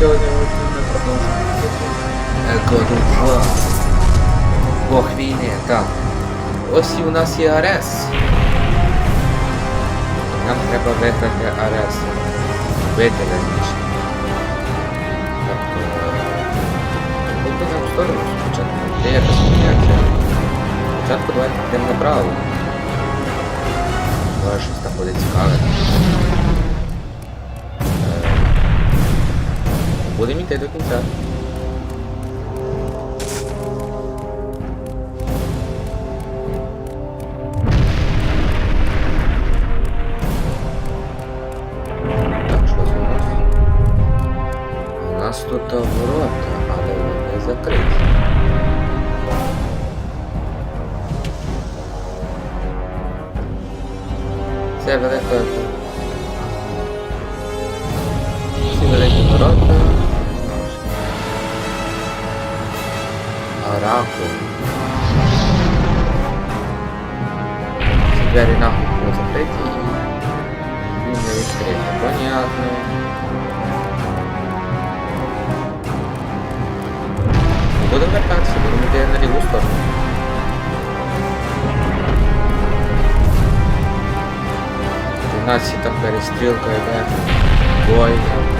сьогодні ми продовжуємо. God. Бог війни, так. Ось і у нас є Арес. Нам треба виграти Арес. Вбити раніше. Тобто... В сторону спочатку. Де якось поняття. Спочатку давайте підемо направо. Може щось там буде цікаве. Будемо йти до кінця. Так, Оракул. Ці двері нахуй були закриті і він не відкрити. Понятно. Будемо вертатися, будемо йти на ліву сторону. У нас і там перестрілка йде. Бойня.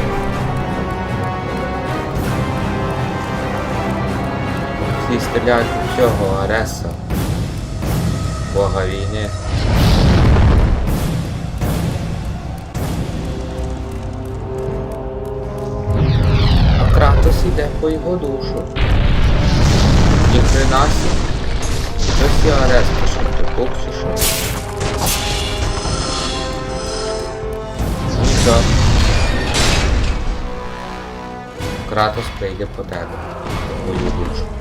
Всі стріляють у цього Ареса. Бога війни. А Кратос іде по його душу. Ні хрена сі. Щось і Арес пішов, ти бог? Нічого. Кратос прийде по тебе. Твою душу.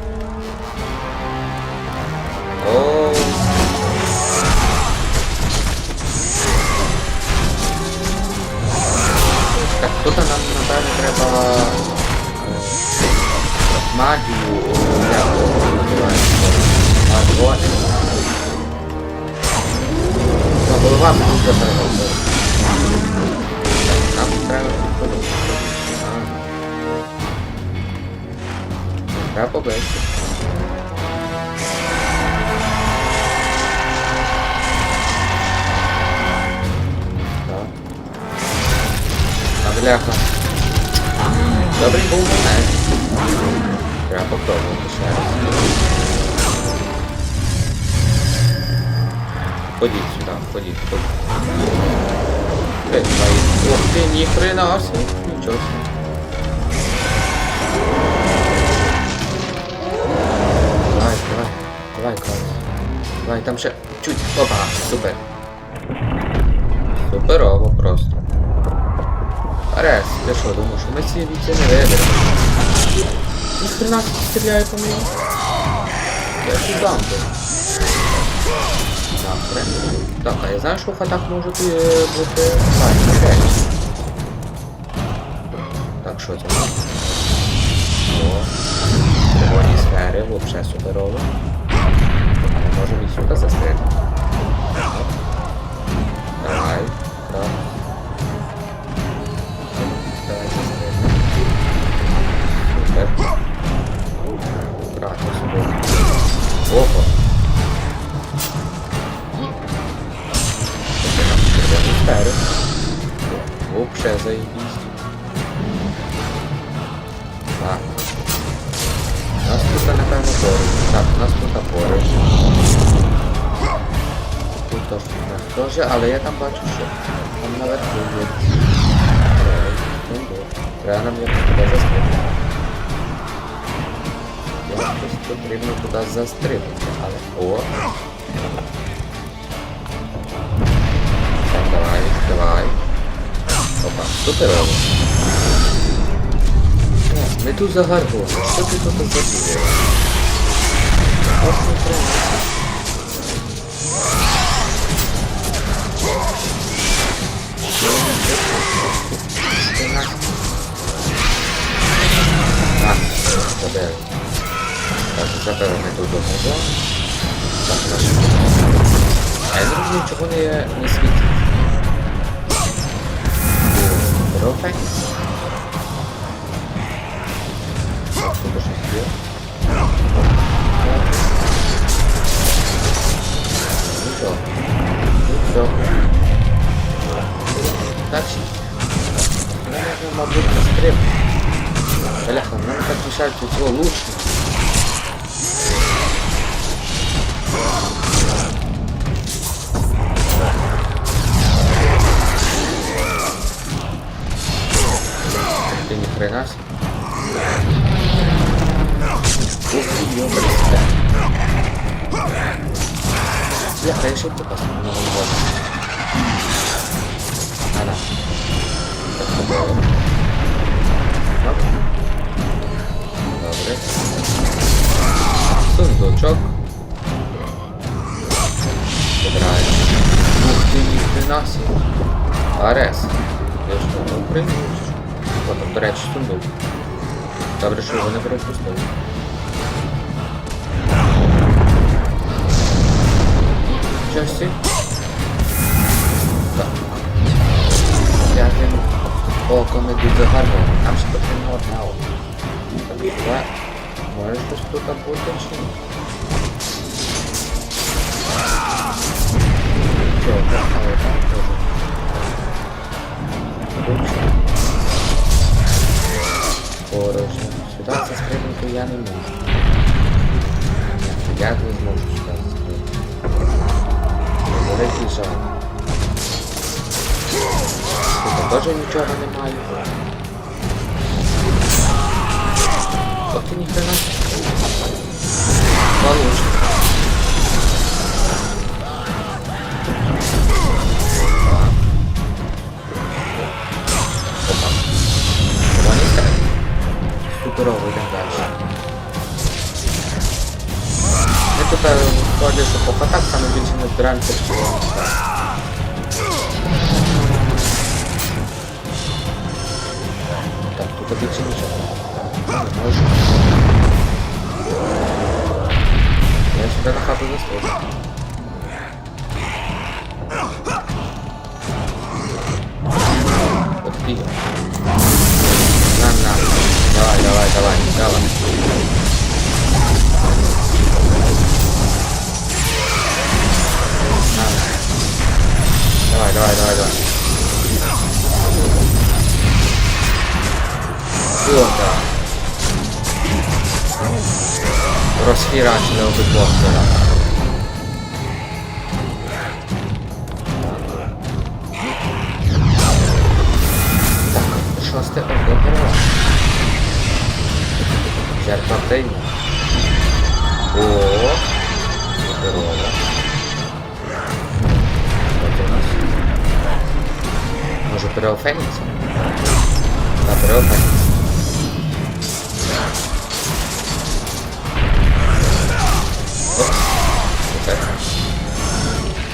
О. Так, тут нам, напевно, треба е, магію як його називається? Огонь. Ну, голова дуже переговорила. Нам треба підходити. Треба поближче. Бляха. Добрий був момент. Треба попробувати ще раз. Ходіть сюди, ходіть, давай. Ух ти, ні хрена собі. Нічого собі. Давай, давай, давай, клас. Давай, там ще чуть. Опа, супер. Суперово просто. Арес, я що, думав, що ми ці віці не виберемо? Ні хрена стріляє по мені. Я ж дам Так, прям. Так, а я знаю, що в хатах можуть е, бути файні речі. Так, що це? О, червоні сфери, вообще суперово. Можемо і сюди застрелити. У нас тут, напевно, поруч. Так, у нас тут поруч. Тут теж у нас теж, але я там бачу, що там наверху є. Ой, секунду. Треба нам якось туди застрибнути. Якось потрібно туди застрибнути, але... О! Давай, давай. Опа, суперово. Ми тут за гарбону. Що ти тут забігаєш? Ось не приносить. Так, забери. Так, забери ми тут одного. Так, наш. А я не розумію, чого не, не світить. 오케이. 보고 싶고요. Одна. Так, два. Може щось тут бути чи ні? Чого, так, але там це стрибнути я не можу. Я не зможу сюди застрибнути. Великий жаль. Тут теж нічого немає. Ох ти ніхрена. Получше. Давай, давай, давай. На, на. Давай, давай, давай, давай. Куда? Розхірачили обидвох Жертва прийняла. О, здорово. От у нас. Може переофеніться? Да, переофеніться. Супер.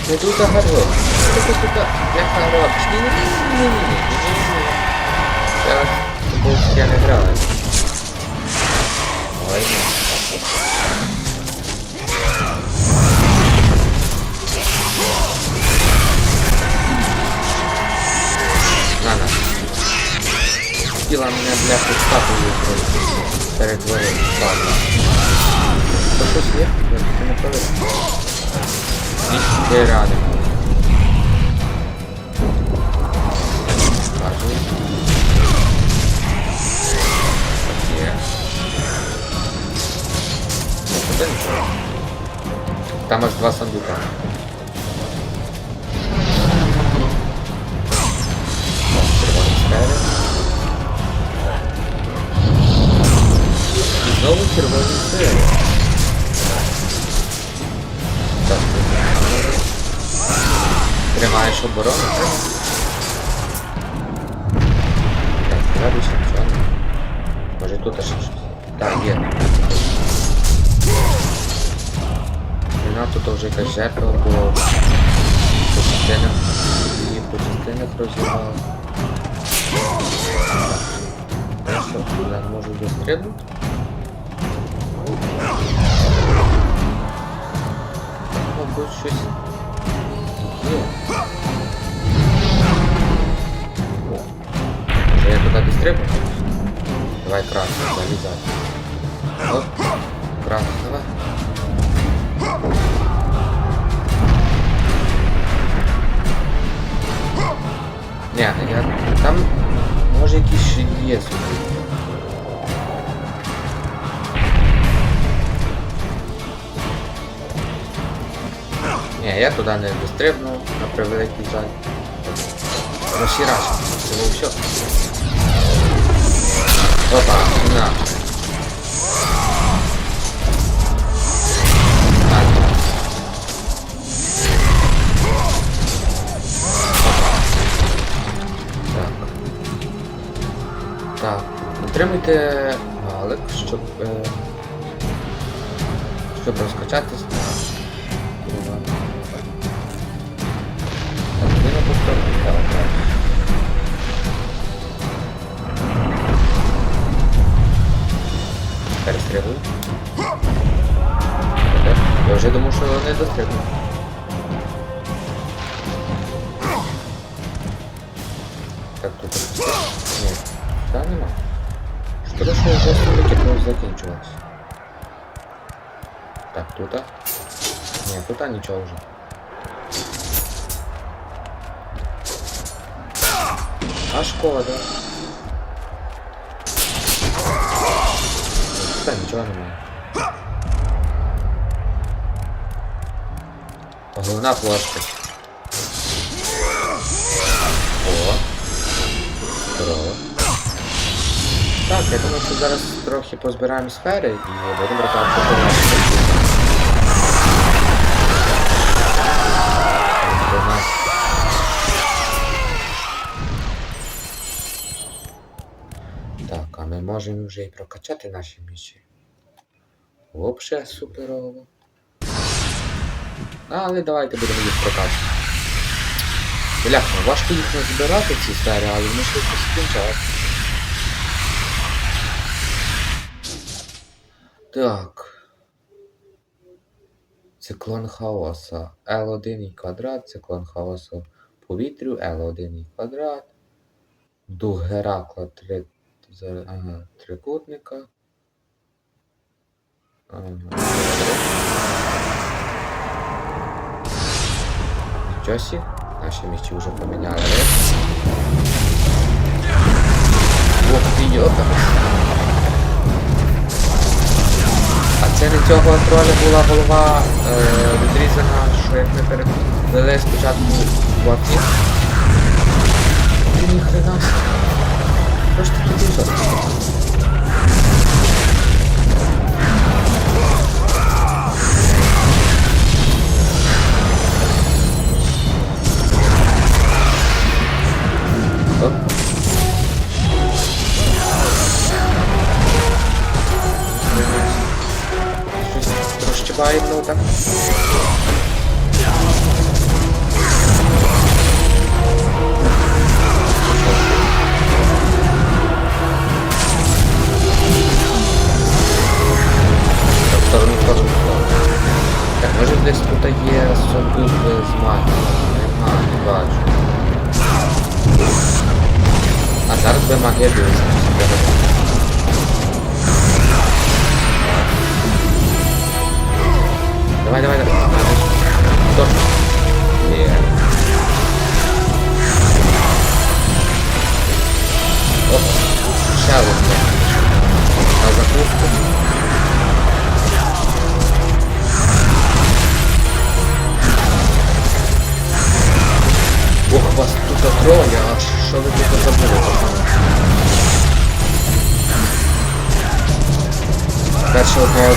Ну тут огород. Тут, я. Не-не-не-не-не-не. Сейчас, тут я не граю. Ой, На, на. Хотіла мене, бля, підстатую перед двором. Ладно. То щось? Я не проведу. Ніхера немає. Нічого. Там аж два сундука. І знову червоні. Так, Тримаєш оборону. Так, більше нічого. Може тут ще щось. Так. Вона тут вже якась жертва, бо по частинах і по частинах розірвала. Я що, я не можу дострибнути? Мабуть, щось є. О, Може я туди дострибну? Давай красно залізати. Оп. Аккуратно, давай. Ні, я... Там може якісь ще є сюди. Ні, я туди не дострибнув, на превеликий жаль. Розшираж, це було все. Опа. На. Отримуйте галик, щоб. Е... Щоб розкачатись на. Я вже думав, що не дострибну. Нічого вже. А шкода. Тут нічого немає. Головна площадь. О. Здорово. Так, я думаю, що зараз трохи позбираємо сфери і будемо ротацію можемо вже і прокачати наші мічі. Вообще суперово. Але давайте будемо їх прокачувати. Бляха, важко їх не збирати ці старі, але вони швидко скінчали. Так. Циклон хаоса. L1 і квадрат, циклон хаоса повітрю, L1 і квадрат. Дух Геракла 3 зараз, ага, трикутника. Ага. Чосі, наші мічі вже поміняли речі. Ох ти йота. А це не цього тролі була голова е, відрізана, що як ми переплили спочатку в Ніхрена. Що ж ти тут взяв? Оп. Щось розчіпає, ну так.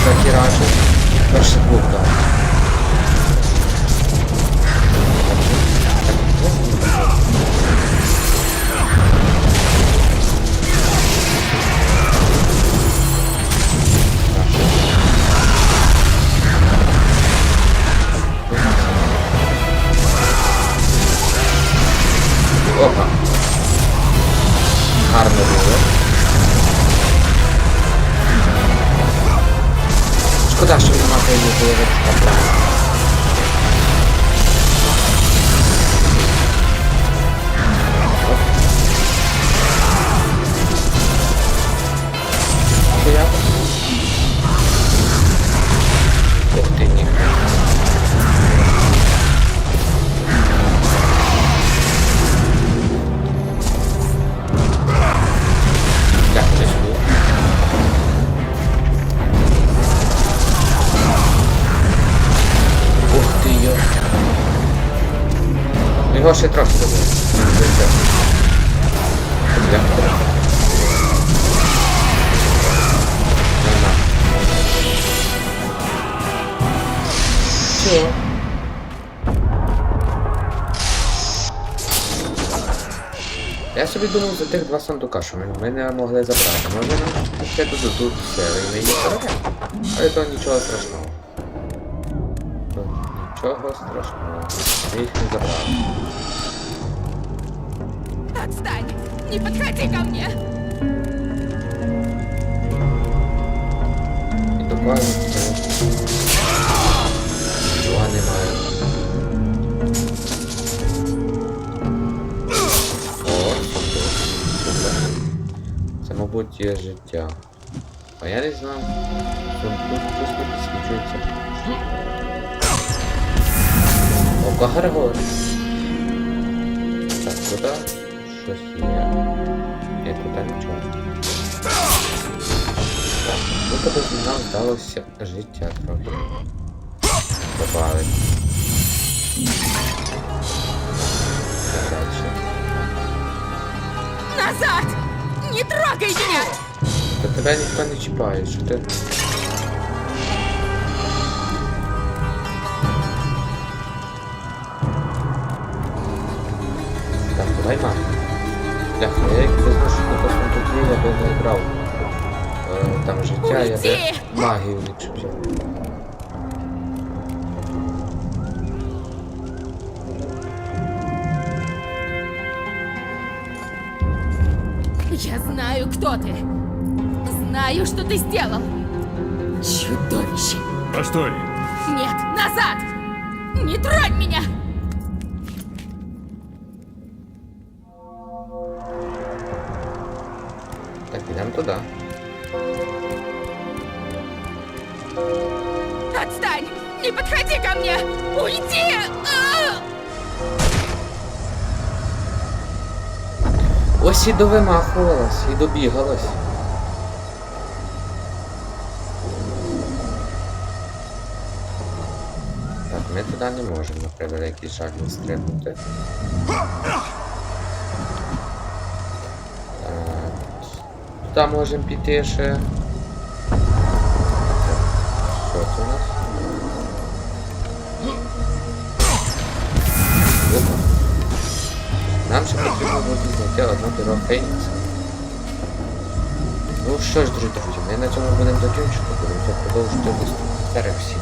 Перше одного захерачив, перше двох дав. Я собі думав за тих два сундука, що ми, ми не могли забрати. Може нам ще тут тут сили і їх заберемо. Але то нічого страшного. То нічого страшного. Ми їх не забрали. Отстань! Не подходи ко мне! І Є життя. А я не знав. Сундук щось не підсвічується. Око Гаргор. Так, туди щось є. Ні, туди нічого. Так, ну тобі нам здалося життя трохи. Добавить. Та тебе ніхто не чіпає, що ти. Так, давай мам. Так, я як знаю, що на сундуки я би не брав. Е, там життя, я би магію не взяв. Знаю, кто ты. Знаю, что ты сделал. Чудовище! Постой! Нет, назад! Не тронь меня! Так, підемо туди. Ось і довимахувалась, і добігалась. Так, ми туди не можемо, на превеликий жаль, не стрибнути. Туди можемо піти ще. Що це у нас? Нам ще потрібно буде знайти одну дорогу Фенікса. Ну що ж, друзі, друзі, ми на цьому будемо закінчувати, будемо продовжувати виступ. Зараз всім.